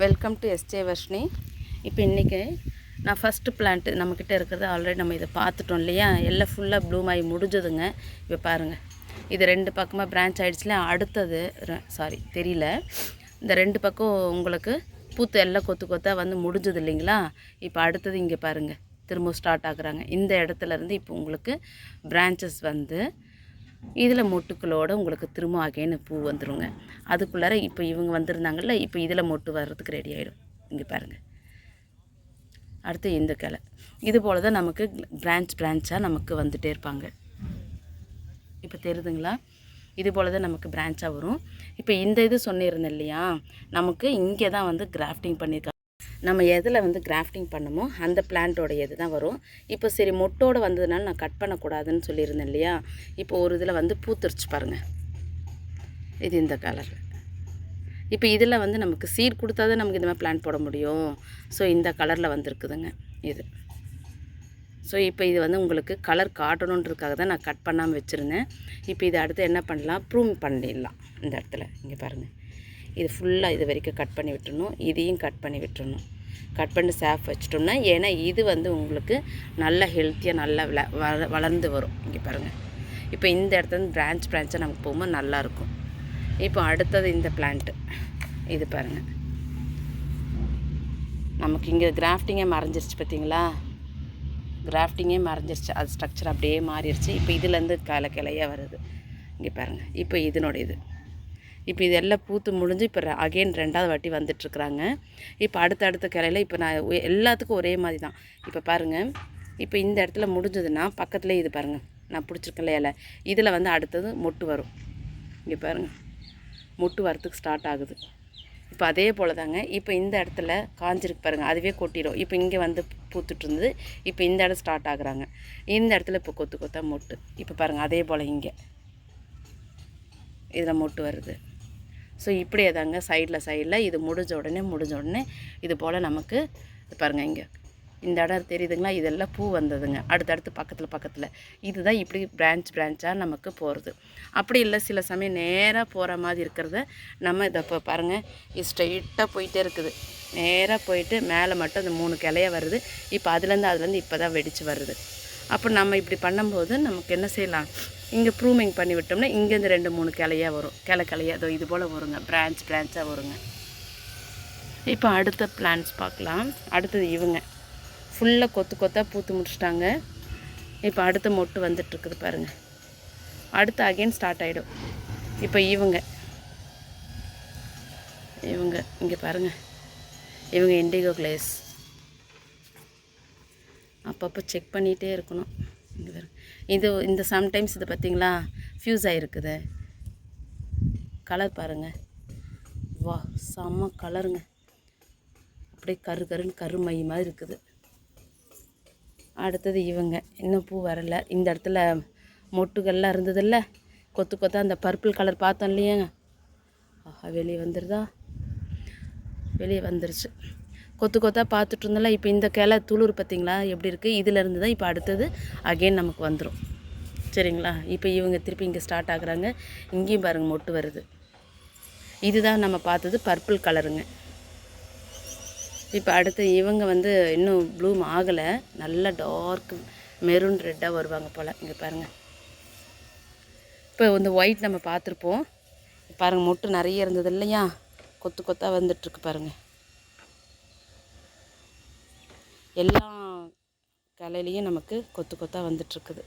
Welcome to SJ Varshini இப்போ இன்றைக்கி நான் ஃபஸ்ட்டு பிளான்ட்டு நம்மக்கிட்ட இருக்கிறது ஆல்ரெடி நம்ம இதை பார்த்துட்டோம் இல்லையா? எல்லாம் ஃபுல்லாக ப்ளூம் ஆகி முடிஞ்சதுங்க. இப்போ பாருங்கள் இது ரெண்டு பக்கமாக பிரான்ச் ஆகிடுச்சுல அடுத்தது சாரி தெரியல. இந்த ரெண்டு பக்கம் உங்களுக்கு பூத்து எல்லாம் கொத்து கொத்தாக வந்து முடிஞ்சது இல்லைங்களா? இப்போ அடுத்தது இங்கே பாருங்கள் திரும்ப ஸ்டார்ட் ஆகுறாங்க. இந்த இடத்துல இருந்து இப்போ உங்களுக்கு பிரான்ச்சஸ் வந்து இதில் மொட்டுக்களோடு உங்களுக்கு திரும்ப அகைன் பூ வந்துருங்க. அதுக்குள்ளார இப்போ இவங்க வந்திருந்தாங்கல்ல இப்போ இதில் மொட்டு வர்றதுக்கு ரெடி ஆகிடும் இங்கே பாருங்கள் அடுத்து இந்த கிளை. இது போல் தான் நமக்கு பிரான்ச் பிரான்ச்சாக நமக்கு வந்துகிட்டே இருப்பாங்க. இப்போ தெரியுதுங்களா இது போல் தான் நமக்கு பிரான்ச்சாக வரும். இப்போ இந்த இது சொன்னிருந்தேன் இல்லையா? நமக்கு இங்கே தான் வந்து கிராஃப்டிங் பண்ணியிருக்காங்க நம்ம எதில் வந்து கிராஃப்டிங் பண்ணமோ அந்த பிளான்ட்டோட இது தான் வரும். இப்போ சரி மொட்டோடு வந்ததுனால நான் கட் பண்ணக்கூடாதுன்னு சொல்லியிருந்தேன் இல்லையா? இப்போ ஒரு இதில் வந்து பூத்துருச்சு பாருங்கள் இது இந்த கலர் இப்போ இதில் வந்து நமக்கு சீட் கொடுத்தா தான் நமக்கு இந்த மாதிரி பிளான் போட முடியும். ஸோ இந்த கலரில் வந்துருக்குதுங்க இது. ஸோ இப்போ இது வந்து உங்களுக்கு கலர் காட்டணுன்றதுக்காக தான் நான் கட் பண்ணாமல் வச்சுருந்தேன். இப்போ இதை அடுத்து என்ன பண்ணலாம்? ப்ரூம் பண்ணிடலாம் இந்த இடத்துல. இங்கே பாருங்கள் இது ஃபுல்லாக இது வரைக்கும் கட் பண்ணி விட்டுணும் இதையும் கட் பண்ணி விட்டுணும் கட் பண்ணி சேஃப் வச்சிட்டோம்னா ஏன்னா இது வந்து உங்களுக்கு நல்ல ஹெல்த்தியாக நல்லா வள வள வளர்ந்து வரும். இங்கே பாருங்கள் இப்போ இந்த இடத்துல வந்து பிரான்ச் பிரான்ச்சாக நமக்கு போகும்போது நல்லாயிருக்கும் இப்போ அடுத்தது இந்த பிளான்ட்டு இது பாருங்கள் நமக்கு இங்கே கிராஃப்டிங்கே மறைஞ்சிருச்சு பார்த்தீங்களா கிராஃப்டிங்கே மறைஞ்சிருச்சு. அது ஸ்ட்ரக்சர் அப்படியே மாறிடுச்சு. இப்போ இதுலேருந்து கிளை கிளையாக வருது. இங்கே பாருங்கள் இப்போ இதனுடைய இது இப்போ இது எல்லாம் பூத்து முடிஞ்சு இப்போ அகெயின் ரெண்டாவது வாட்டி வந்துட்டுருக்குறாங்க. இப்போ அடுத்த அடுத்த கிளையில் இப்போ நான் எல்லாத்துக்கும் ஒரே மாதிரி தான். இப்போ பாருங்கள் இப்போ இந்த இடத்துல முடிஞ்சதுன்னா பக்கத்துலேயே இது பாருங்கள் நான் பிடிச்சிருக்கேன் இலை? இதில் வந்து அடுத்தது மொட்டு வரும். இங்கே பாருங்கள் மொட்டு வரத்துக்கு ஸ்டார்ட் ஆகுது. இப்போ அதே போல் தாங்க இப்போ இந்த இடத்துல காஞ்சிருக்கு பாருங்கள் அதுவே கொட்டிடும். இப்போ இங்கே வந்து பூத்துட்டு இருந்தது இப்போ இந்த இடம் ஸ்டார்ட் ஆகுறாங்க. இந்த இடத்துல இப்போ கொத்து கொத்தா மொட்டு. இப்போ பாருங்கள் அதே போல் இங்கே. இதில் மொட்டு வருது. ஸோ இப்படியே தாங்க சைடில் சைடில் இது முடிஞ்ச உடனே முடிஞ்ச உடனே இது போல் நமக்கு பாருங்கள் இங்கே. இந்த இடம் தெரியுதுங்களா? இதெல்லாம் பூ வந்ததுங்க. அடுத்தடுத்து பக்கத்தில் பக்கத்தில். இதுதான் இப்படி பிரான்ச் பிரான்ச்சாக நமக்கு போகிறது அப்படி இல்லை சில சமயம் நேராக போகிற மாதிரி இருக்கிறத நம்ம இதை இப்போ பாருங்கள் இது ஸ்ட்ரெயிட்டாக போயிட்டே இருக்குது. நேராக போயிட்டு மேலே மட்டும் அந்த மூணு கிளைய வருது. இப்போ அதுலேருந்து அதுலேருந்து இப்போ தான் வெடித்து வருது. அப்போ நம்ம இப்படி பண்ணும்போது நமக்கு என்ன செய்யலாம்? இங்கே ப்ரூமிங் பண்ணி விட்டோம்னா இங்கேருந்து ரெண்டு மூணு கிளையாக வரும். கிளை கிளையாக அதோ இது போல் வருங்க. பிரான்ச் பிரான்ச்சாக வருங்க. இப்போ அடுத்த பிளான்ஸ் பார்க்கலாம். அடுத்தது இவங்க. ஃபுல்லாக கொத்து கொத்தாக பூத்து முடிச்சிட்டாங்க. இப்போ அடுத்த மொட்டு வந்துட்டுருக்குது பாருங்கள் அடுத்து அகைன் ஸ்டார்ட் ஆகிடும் இப்போ இவங்க. இவங்க இங்கே பாருங்கள் இவங்க இண்டிகோ கிளேஸ் அப்பப்போ செக் பண்ணிகிட்டே இருக்கணும். இங்கே பாருங்க. இது இந்த சம்டைம்ஸ் இது பார்த்தீங்களா ஃப்யூஸ் ஆகிருக்குது கலர் பாருங்கள் வா செம்ம கலருங்க அப்படியே கரு கருன்னு கருமை மாதிரி இருக்குது. அடுத்தது இவங்க. இன்னும் பூ வரல. இந்த இடத்துல மொட்டுகள்லாம் இருந்ததில்ல. கொத்து கொத்தா அந்த பர்பிள் கலர் பார்த்தோம் இல்லையாங்க? ஆஹா வெளியே வந்துடுதா வெளியே வந்துருச்சு. கொத்து கொத்தாக பார்த்துட்டு இருந்தோம்ல இப்போ இந்த கிளை துளிர் பார்த்தீங்களா எப்படி இருக்குது இதிலேருந்து தான் இப்போ அடுத்தது அகைன் நமக்கு வந்துடும் சரிங்களா? இப்போ இவங்க திருப்பி இங்கே ஸ்டார்ட் ஆகுறாங்க. இங்கேயும் பாருங்கள் மொட்டு வருது. இதுதான் நம்ம பார்த்தது பர்பிள் கலருங்க இப்போ அடுத்து இவங்க வந்து இன்னும் ப்ளூம் ஆகலை. நல்ல டார்க் மெரூன் ரெட்டாக வருவாங்க போல். இங்கே பாருங்கள் இப்போ இந்த ஒயிட் நம்ம பார்த்துருப்போம். பாருங்கள் மொட்டு நிறைய இருந்தது இல்லையா? கொத்து கொத்தாக வந்துட்டுருக்கு பாருங்கள் எல்லா கலையிலையும் நமக்கு கொத்து கொத்தாக வந்துட்டுருக்குது.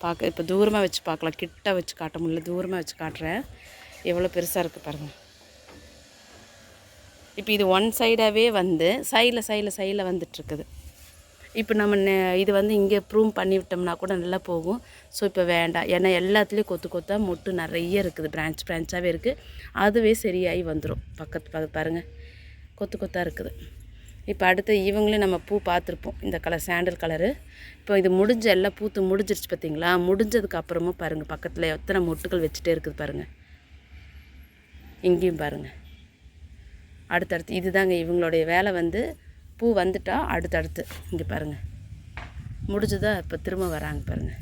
பார்க்க இப்போ தூரமாக வச்சு பார்க்கலாம். கிட்ட வச்சு காட்ட முடியல. தூரமாக வச்சு காட்டுறேன். எவ்வளோ பெருசாக இருக்குது பாருங்கள் இப்போ இது ஒன் சைடாகவே வந்து சைடில் சைடில் சைடில் வந்துட்டுருக்குது. இப்போ நம்ம நெ- இது வந்து இங்கே ப்ரூவ் பண்ணி விட்டோம்னா கூட நல்லா போகும். ஸோ இப்போ வேண்டாம். ஏன்னா எல்லாத்துலேயும் கொத்து கொத்தா மொட்டு நிறைய இருக்குது. பிரான்ச் பிரான்ச்சாகவே இருக்குது அதுவே சரியாகி வந்துடும் பக்கத்து பக்கத்து பாருங்கள் கொத்து கொத்தாக இருக்குது. இப்போ அடுத்து இவங்களே நம்ம பூ பார்த்துருப்போம். இந்த கலர் சாண்டல் கலரு. இப்போ இது முடிஞ்ச எல்லாம் பூத்து முடிஞ்சிருச்சு பார்த்தீங்களா? முடிஞ்சதுக்கு அப்புறமும் பாருங்கள் பக்கத்தில் எத்தனை மொட்டுகள் வச்சுட்டே இருக்குது பாருங்கள் இங்கேயும் பாருங்கள் அடுத்தடுத்து இதுதாங்க இவங்களுடைய வேலை வந்து. பூ வந்துட்டால் அடுத்தடுத்து. இங்கே பாருங்கள் முடிஞ்சதா? இப்போ திரும்ப வராங்க பாருங்கள்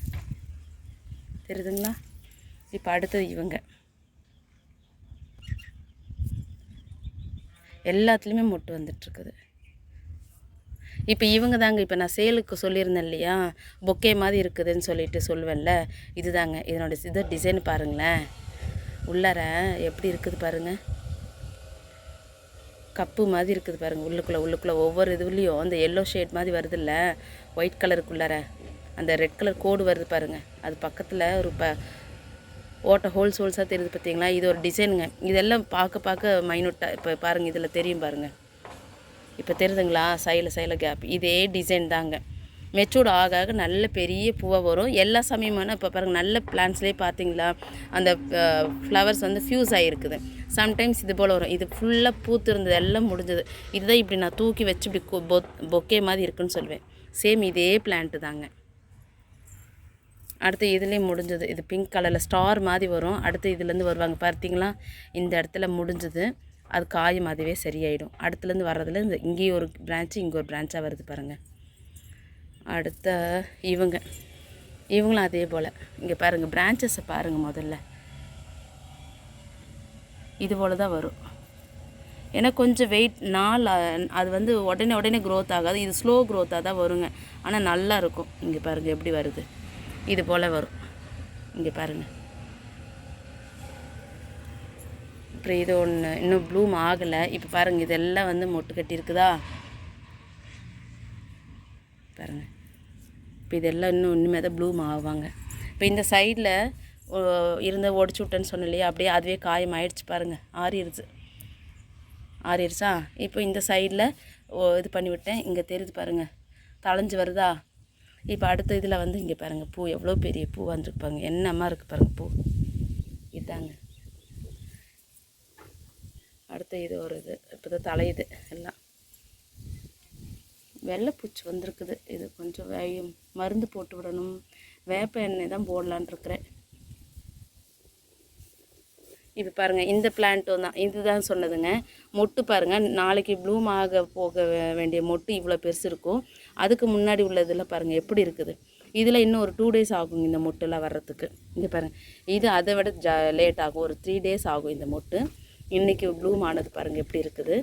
தெரியுதுங்களா? இப்போ அடுத்தது இவங்க. எல்லாத்துலேயுமே மொட்டு வந்துட்டுருக்குது. இப்போ இவங்க தாங்க இப்போ நான் சேலுக்கு சொல்லியிருந்தேன் இல்லையா? பொக்கே மாதிரி இருக்குதுன்னு சொல்லிட்டு சொல்லுவேன்ல இதுதாங்க இதனோட இது டிசைன் பாருங்களேன். உள்ளார எப்படி இருக்குது பாருங்கள் கப்பு மாதிரி இருக்குது பாருங்கள் உள்ளுக்குள்ளே உள்ளுக்குள்ளே ஒவ்வொரு இதுலேயும் அந்த எல்லோ ஷேட் மாதிரி வருதுல்ல? ஒயிட் கலருக்குள்ளார அந்த ரெட் கலர் கோடு வருது பாருங்கள் அது பக்கத்தில் ஒரு ப ஓட்ட ஹோல்ஸ் ஹோல்ஸாக தெரியுது பார்த்தீங்களா இது ஒரு டிசைனுங்க இதெல்லாம் பார்க்க பார்க்க மைனூட்டாக இப்போ பாருங்கள் இதில் தெரியும் பாருங்கள் இப்போ தெரியுதுங்களா சைடில் சைடில் கேப் இதே டிசைன் தாங்க. மெச்சூர்ட் ஆக ஆக நல்ல பெரிய பூவாக வரும். எல்லா சமயமான இப்போ பாருங்கள் நல்ல பிளான்ஸ்லேயே பார்த்தீங்களா? அந்த ஃப்ளவர்ஸ் வந்து ஃப்யூஸ் ஆகிருக்குது சம்டைம்ஸ் இது போல் வரும். இது ஃபுல்லாக பூத்து இருந்தது எல்லாம் முடிஞ்சது. இதுதான் இப்படி நான் தூக்கி வச்சு இப்படி கொ- பொக்கே மாதிரி இருக்குன்னு சொல்லுவேன் சேம் இதே பிளான்ட்டு தாங்க. அடுத்து இதுலேயும் முடிஞ்சது. இது பிங்க் கலரில் ஸ்டார் மாதிரி வரும். அடுத்து இதுலேருந்து வருவாங்க. பார்த்தீங்களா? இந்த இடத்துல முடிஞ்சது. அது காயும் அதுவே சரியாயிடும். அடுத்துலேருந்து வர்றதுல இந்த இங்கேயும் ஒரு பிரான்ச்சு இங்கே ஒரு பிரான்ச்சாக வருது பாருங்கள் அடுத்த இவங்க. இவங்களும் அதே போல். இங்கே பாருங்கள் பிரான்ச்சஸை பாருங்கள் முதல்ல. இது போல் தான் வரும். ஏன்னா கொஞ்சம் வெயிட் நாள் அது வந்து உடனே உடனே க்ரோத் ஆகாது. இது ஸ்லோ க்ரோத்தாக தான் வருங்க. ஆனால் நல்லா இருக்கும். இங்கே பாருங்கள் எப்படி வருது. இது போல் வரும். இங்கே பாருங்கள் அப்புறம் இது ஒன்று இன்னும் ப்ளூம் ஆகலை. இப்போ பாருங்கள் இதெல்லாம் வந்து மொட்டு கட்டியிருக்குதா பாருங்கள் இப்போ இதெல்லாம் இன்னும் இனிமேல் தான் ப்ளூம் ஆவாங்க. இப்போ இந்த சைடில் இருந்த ஒடிச்சு விட்டேன்னு சொன்னேன் இல்லையா? அப்படியே அதுவே காயம் ஆயிடுச்சு பாருங்கள் ஆறிடுச்சு ஆறிடுச்சா இப்போ இந்த சைடில் இது பண்ணி விட்டேன். இங்கே தெரியுது பாருங்கள் தளைஞ்சு வருதா? இப்போ அடுத்த இதில் வந்து இங்கே பாருங்கள் பூ எவ்வளோ பெரிய பூ வந்துருக்கு என்னம்மா இருக்குது பாருங்கள் பூ. இதாங்க. அடுத்த இது ஒரு இது இப்போ தான் தலையுது எல்லாம். வெள்ளைப்பூச்சி வந்திருக்குது. இது கொஞ்சம் வே- மருந்து போட்டு விடணும். வேப்ப எண்ணெய் தான் போடலான் இருக்கிறேன். இப்போ பாருங்கள் இந்த பிளான்ட்டும் தான். இதுதான் சொன்னதுங்க. மொட்டு பாருங்கள் நாளைக்கு ப்ளூம் ஆக போக வேண்டிய மொட்டு இவ்வளோ பெருசு இருக்கும். அதுக்கு முன்னாடி உள்ளதில் பாருங்கள் எப்படி இருக்குது? இதில் இன்னும் ஒரு டூ டேஸ் ஆகும் இந்த மொட்டுலாம் வர்றதுக்கு. இங்கே பாருங்கள் இது அதை விட ஜா லேட் ஆகும். ஒரு த்ரீ டேஸ் ஆகும் இந்த மொட்டு. இன்றைக்கி ப்ளூம் ஆனது பாருங்கள் எப்படி இருக்குது?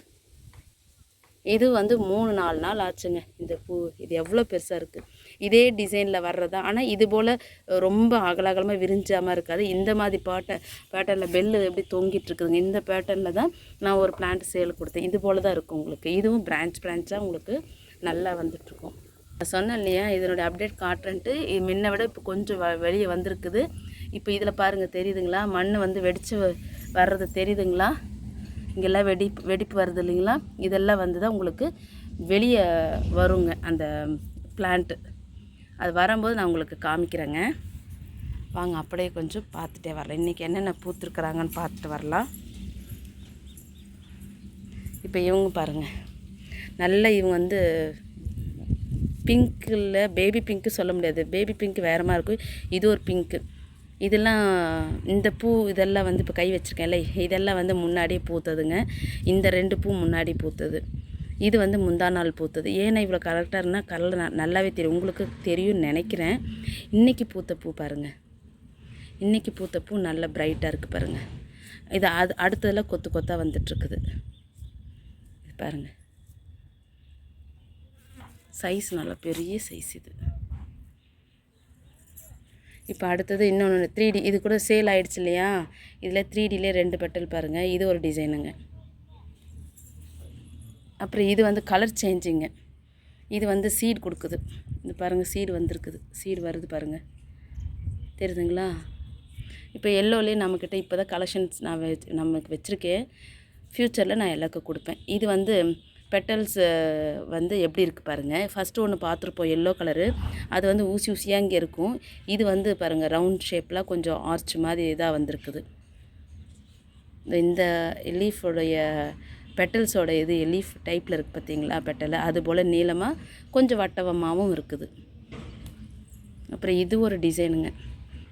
இது வந்து மூணு நாலு நாள் ஆச்சுங்க இந்த பூ. இது எவ்வளோ பெருசாக இருக்குது இதே டிசைனில் வர்றதா ஆனால் இது போல் ரொம்ப அகல அகலமாக விரிஞ்சாமல் இருக்காது. இந்த மாதிரி பேட்ட பேட்டர்னில் பெல்லு எப்படி தொங்கிட்டு இருக்குதுங்க இந்த பேட்டர்னில் தான் நான் ஒரு பிளான்ட் சேல் கொடுத்தேன். இது போல் தான் இருக்கும் உங்களுக்கு. இதுவும் பிரான்ச் பிரான்ச்சாக உங்களுக்கு நல்லா வந்துட்டுருக்கும் சொன்னேன் இல்லையா இதனுடைய அப்டேட் காட்டுறேன்ட்டு. முன்ன விட இப்போ கொஞ்சம் வ வெளியே வந்திருக்குது. இப்போ இதில் பாருங்கள் தெரியுதுங்களா? மண் வந்து வெடித்து வர்றது தெரியுதுங்களா? இங்கெல்லாம் வெடிப்பு வெடிப்பு வருது இல்லைங்களா? இதெல்லாம் வந்து தான் உங்களுக்கு வெளியே வருங்க அந்த பிளான்ட்டு அது வரும்போது நான் உங்களுக்கு காமிக்கிறேங்க. வாங்க அப்படியே கொஞ்சம் பார்த்துட்டே வரலாம். இன்றைக்கி என்னென்ன பூத்துருக்குறாங்கன்னு பார்த்துட்டு வரலாம். இப்போ இவங்க பாருங்கள் நல்ல இவங்க வந்து பிங்க்கில் பேபி பிங்க்கு சொல்ல முடியாது. பேபி பிங்க் வேற மாதிரி இருக்கும். இது ஒரு பிங்க்கு இதெல்லாம் இந்த பூ இதெல்லாம் வந்து இப்போ கை வச்சுருக்கேன்ல இதெல்லாம் வந்து முன்னாடியே பூத்ததுங்க. இந்த ரெண்டு பூ முன்னாடி பூத்தது. இது வந்து முந்தா நாள் பூத்தது. ஏன்னா இவ்வளோ கரெக்டாக இருந்தால் கலர் நல்லாவே தெரியும். உங்களுக்கு தெரியும்னு நினைக்கிறேன். இன்றைக்கி பூத்த பூ பாருங்கள் இன்றைக்கி பூத்த பூ நல்ல பிரைட்டாக இருக்குது பாருங்கள் இது அது அடுத்ததில் கொத்து கொத்தாக வந்துட்டுருக்குது. பாருங்கள் சைஸ் நல்லா பெரிய சைஸ் இது. இப்போ அடுத்தது இன்னொன்று த்ரீ டி இது கூட சேல் ஆகிடுச்சு இல்லையா? இதில் த்ரீ டிலே ரெண்டு பெட்டல் பாருங்கள் இது ஒரு டிசைனுங்க அப்புறம் இது வந்து கலர் சேஞ்சிங்க இது வந்து சீடு கொடுக்குது. இது பாருங்கள் சீடு வந்திருக்குது. சீடு வருது பாருங்கள் தெரியுதுங்களா? இப்போ எல்லோலேயே நம்மக்கிட்ட இப்போ தான் கலெக்ஷன்ஸ் நான் வச்சு நமக்கு வச்சுருக்கேன். ஃப்யூச்சரில் நான் எல்லாருக்கும் கொடுப்பேன். இது வந்து பெட்டல்ஸ் வந்து எப்படி இருக்குது பாருங்கள் ஃபஸ்ட்டு ஒன்று பார்த்துருப்போம் எல்லோ கலரு அது வந்து ஊசி ஊசியாக இங்கே இருக்கும். இது வந்து பாருங்கள் ரவுண்ட் ஷேப்பில் கொஞ்சம் ஆர்ச் மாதிரி இதாக வந்திருக்குது. இந்த- இந்த லீஃபோடைய பெட்டல்ஸோட இது லீஃப் டைப்பில் இருக்குது பார்த்தீங்களா பெட்டல் அது போல் நீளமாக கொஞ்சம் வட்டவமாகவும் இருக்குது. அப்புறம் இது ஒரு டிசைனுங்க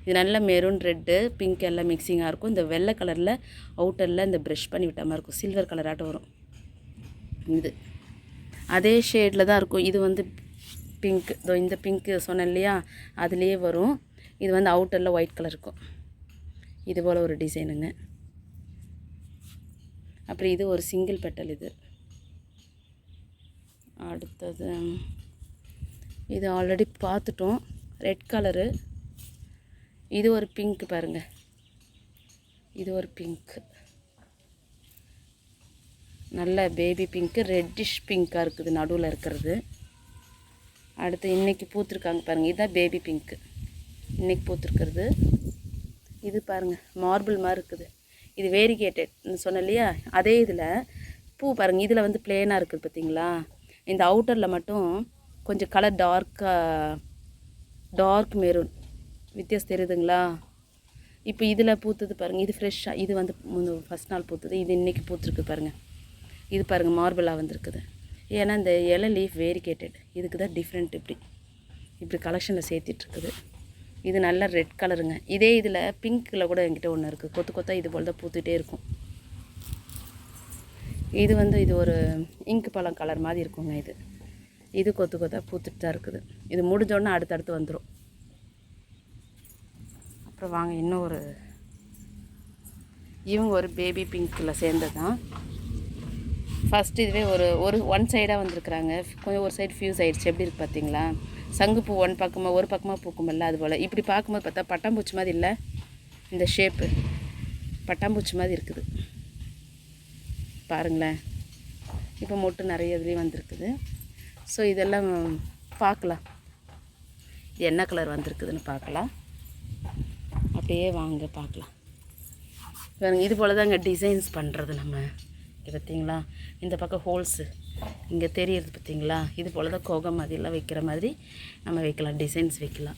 இது நல்ல மெரூன் ரெட்டு பிங்க் எல்லாம் மிக்சிங்காக இருக்கும். இந்த வெள்ளை கலரில் அவுட்டரில் இந்த ப்ரெஷ் பண்ணி விட்ட மாதிரி இருக்கும். சில்வர் கலராட்டம் வரும். இது. அதே ஷேடில் தான் இருக்கும். இது வந்து பிங்க் இதோ இந்த பிங்க்கு சொன்னேன் இல்லையா? அதுலேயே வரும். இது வந்து அவுட்டரில் ஒயிட் கலர் இருக்கும். இது போல் ஒரு டிசைனுங்க அப்புறம் இது ஒரு சிங்கிள் பெட்டல் இது. அடுத்தது இது ஆல்ரெடி பார்த்துட்டோம். ரெட் கலரு இது ஒரு பிங்க் பாருங்க. இது ஒரு பிங்க்கு நல்ல பேபி பிங்க்கு ரெட்டிஷ் பிங்க்காக இருக்குது நடுவில் இருக்கிறது. அடுத்து இன்றைக்கி பூத்துருக்காங்க பாருங்கள் இதுதான் பேபி பிங்க்கு இன்றைக்கி பூத்துருக்கிறது. இது பாருங்கள் மார்பிள் மாதிரி இருக்குது. இது வேரிகேட்டட் சொன்னேன் இல்லையா? அதே இதில் பூ பாருங்கள் இதில் வந்து பிளேனாக இருக்குது பார்த்தீங்களா இந்த அவுட்டரில் மட்டும் கொஞ்சம் கலர் டார்க்காக டார்க் மெரூன் வித்தியாசம் தெரியுதுங்களா? இப்போ இதில் பூத்தது பாருங்கள் இது ஃப்ரெஷ்ஷாக இது வந்து ஃபஸ்ட் நாள் பூத்தது இது இன்றைக்கி பூத்துருக்கு பாருங்கள் இது பாருங்கள் மார்பிளாக வந்திருக்குது. ஏன்னா இந்த இலை லீஃப் வேரிகேட்டட் இதுக்கு தான் டிஃப்ரெண்ட் இப்படி. இப்படி கலெக்ஷனில் சேர்த்திட்ருக்குது இது நல்ல ரெட் கலருங்க இதே இதில் பிங்க்கில் கூட என்கிட்ட ஒன்று இருக்குது கொத்து கொத்தாக இது போல் தான் பூத்துட்டே இருக்கும். இது வந்து இது ஒரு இங்கு பழம் கலர் மாதிரி இருக்குங்க இது. இது கொத்து கொத்தாக பூத்துட்டு தான் இருக்குது. இது முடிஞ்சோடனே அடுத்தடுத்து வந்துடும் அப்புறம் வாங்க இன்னும் ஒரு இவங்க ஒரு பேபி பிங்க்கில் சேர்ந்தது தான் ஃபஸ்ட் இதுவே ஒரு ஒரு ஒன் சைடாக வந்திருக்குறாங்க. கொஞ்சம் ஒரு சைடு ஃபியூஸ் ஆகிடுச்சு எப்படி இருக்கு பார்த்தீங்களா சங்குப்பூ ஒன் பக்கமாக ஒரு பக்கமாக பூக்குமில்ல அது போல். இப்படி பார்க்கும்போது பார்த்தா பட்டாம்பூச்சி மாதிரி இல்லை. இந்த ஷேப்பு பட்டாம்பூச்சி மாதிரி இருக்குது. பாருங்களேன். இப்போ மொட்டு நிறைய இதுலேயும் வந்திருக்குது. ஸோ இதெல்லாம் பார்க்கலாம். இது என்ன கலர் வந்திருக்குதுன்னு பார்க்கலாம். அப்படியே வாங்க பார்க்கலாம். இது போல் தாங்க டிசைன்ஸ் பண்ணுறது நம்ம. இங்கே பார்த்தீங்களா இந்த பக்கம் ஹோல்ஸு இங்கே தெரியுறது பார்த்தீங்களா இது போல் தான் கோகம் மாதிரிலாம் வைக்கிற மாதிரி நம்ம வைக்கலாம். டிசைன்ஸ் வைக்கலாம்.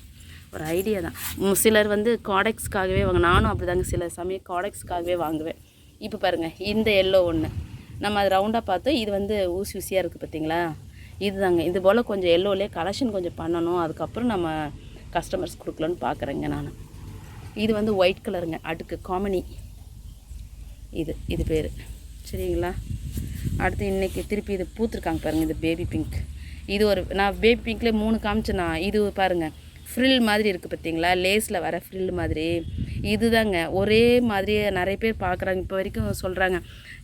ஒரு ஐடியா தான். சிலர் வந்து காடெக்ஸ்க்காகவே வாங்க. நானும் அப்படி தாங்க சில சமயம் காடெக்ஸ்க்காகவே வாங்குவேன். இப்போ பாருங்கள் இந்த எல்லோ ஒன்று நம்ம அது ரவுண்டாக பார்த்தோம் இது வந்து ஊசி ஊசியாக இருக்குது பார்த்தீங்களா இதுதாங்க. இது போல் கொஞ்சம் எல்லோலே கலெக்ஷன் கொஞ்சம் பண்ணணும். அதுக்கப்புறம் நம்ம கஸ்டமர்ஸ் கொடுக்கலான்னு பார்க்குறேங்க நான். இது வந்து ஒயிட் கலருங்க அடுக்கு. காமனி இது. இது பேர். சரிங்களா? அடுத்து இன்றைக்கி திருப்பி இது பூத்துருக்காங்க பாருங்கள் இது பேபி பிங்க் இது ஒரு நான் பேபி பிங்க்லேயே மூணு காமிச்சேண்ணா இது பாருங்கள் ஃப்ரில் மாதிரி இருக்குது பார்த்தீங்களா லேஸில் வர ஃப்ரில் மாதிரி. இதுதாங்க ஒரே மாதிரியே நிறைய பேர் பார்க்குறாங்க இப்போ வரைக்கும் சொல்கிறாங்க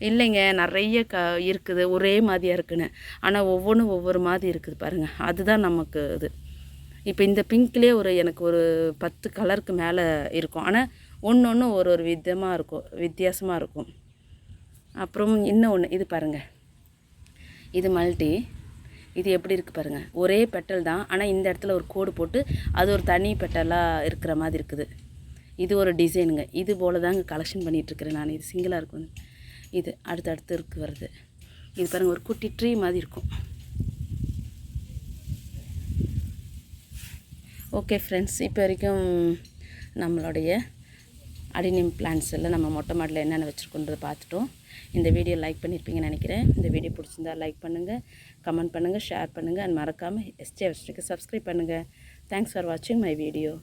இல்லைங்க நிறைய க இருக்குது ஒரே மாதிரியாக இருக்குன்னு. ஆனால் ஒவ்வொன்றும் ஒவ்வொரு மாதிரி இருக்குது பாருங்கள் அதுதான் நமக்கு இது. இப்போ இந்த பிங்க்லேயே ஒரு எனக்கு ஒரு பத்து கலருக்கு மேலே இருக்கும். ஆனால் ஒன்று ஒன்று ஒரு ஒரு விதமாக இருக்கும் வித்தியாசமாக இருக்கும். அப்புறம் இன்னும் ஒன்று இது பாருங்கள் இது மல்டி. இது எப்படி இருக்குது பாருங்கள் ஒரே பெட்டல் தான். ஆனால் இந்த இடத்துல ஒரு கோடு போட்டு அது ஒரு தனி பெட்டலாக இருக்கிற மாதிரி இருக்குது. இது ஒரு டிசைனுங்க. இது போல் தாங்க கலெக்ஷன் பண்ணிகிட்ருக்கிறேன் நான். இது சிங்கிளாக இருக்கும் இது அடுத்தடுத்து இருக்கு வருது. இது பாருங்கள் ஒரு குட்டி ட்ரீ மாதிரி இருக்கும். ஓகே ஃப்ரெண்ட்ஸ் இப்போ வரைக்கும் நம்மளுடைய அடினியம் பிளான்ஸ் எல்லாம் நம்ம மொட்டை மாடியில் என்னென்ன வச்சுருக்கோன்றதை பார்த்துட்டோம். இந்த வீடியோ லைக் பண்ணியிருப்பீங்கன்னு நினைக்கிறேன். இந்த வீடியோ பிடிச்சிருந்தா லைக் பண்ணுங்கள் கமெண்ட் பண்ணுங்கள் ஷேர் பண்ணுங்கள் அண்ட் மறக்காமல் எஸ்டிஎஃப்ஸ்டிக்கு சப்ஸ்கிரைப் பண்ணுங்கள் தேங்க்ஸ் ஃபார் வாட்சிங் மை வீடியோ